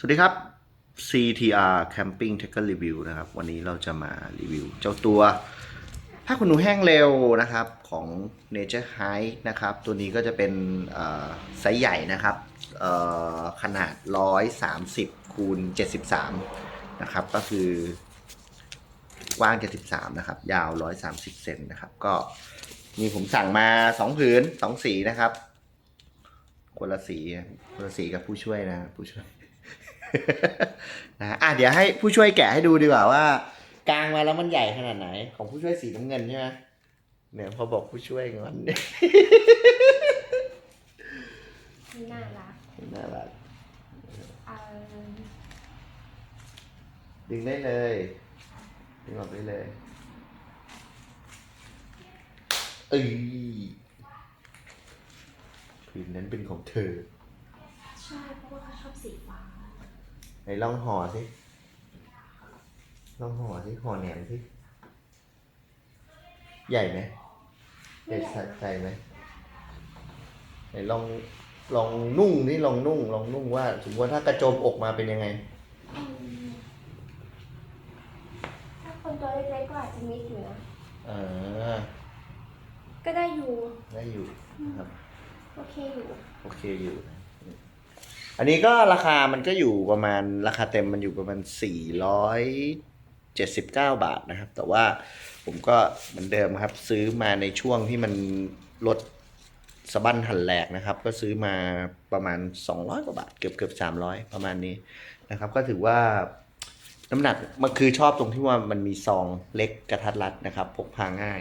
สวัสดีครับ CTR Camping t a c k e r Review นะครับ วันนี้เราจะมารีวิวเจ้าตัวผ้าขนหนูแห้งเร็วนะครับของ Nature High นะครับ ตัวนี้ก็จะเป็นไซส์ใหญ่นะครับเอ่อขนาด 130คูณ73 นะครับ ก็คือกว้าง 73 นะครับ ยาว 130 เซนนะครับ ก็มีผมสั่งมา 2 ผืน 2 สีนะครับ คนละสีคนละสีกับผู้ช่วยนะผู้ช่วย นะอะเดี๋ยวให้ผู้ช่วยแกะให้ดูดีกว่าว่า กลางมาแล้วมันใหญ่ขนาดไหน ของผู้ช่วยสีน้ำเงินใช่ไหมเนี่ยพอบอกผู้ช่วยงอน น่ารักน่ารักเอ่อดึงได้เลยดึงออกได้เลยเอ้ยผืนนั้นเป็นของเธอ ใช่เพราะว่าเขาชอบสีฟ้าไห นลองห่อสิลองห่อสิห่อแหนมสิใหญ่ไหมใหญ่สะใจไหมไหนลองลองนุ่งนี่ลองนุ่ง ลองนุ่งว่าสมมติว่าถ้ากระโจมอกมาเป็นยังไง ถ้าคนตัวเล็กๆก็อาจจะมิดอยู่นะอ่าก็ได้อยู่ได้อยู่นะครับ โอเคอยู่ โอเคอยู่ อันนี้ก็ราคามันก็อยู่ประมาณราคาเต็มมันอยู่ประมาณ 479 บาทนะครับ แต่ว่าผมก็เหมือนเดิมครับ ซื้อมาในช่วงที่มันลดสะบั้นหันแหลกนะครับ ก็ซื้อมาประมาณ 200 กว่าบาท เกือบเกือบ300 ประมาณนี้นะครับ ก็ถือว่าน้ำหนักมันคือชอบตรงที่ว่ามันมีซองเล็กกระทัดรัดนะครับ พกพาง่าย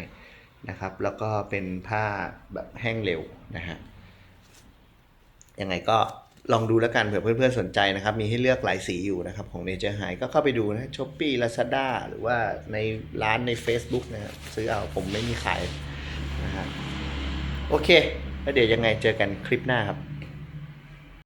นะครับ แล้วก็เป็นผ้าแบบแห้งเร็วนะฮะยังไงก็ ลองดูแล้วกันเผื่อเพื่อนๆสนใจนะครับ มีให้เลือกหลายสีอยู่นะครับ ของ Nature High ก็เข้าไปดูนะช้อปปี้ลาซาด้าหรือว่าในร้านใน Facebook นะครับซื้อเอาผมไม่มีขายนะฮะโอเค แล้วเดี๋ยวยังไงเจอกันคลิปหน้าครับ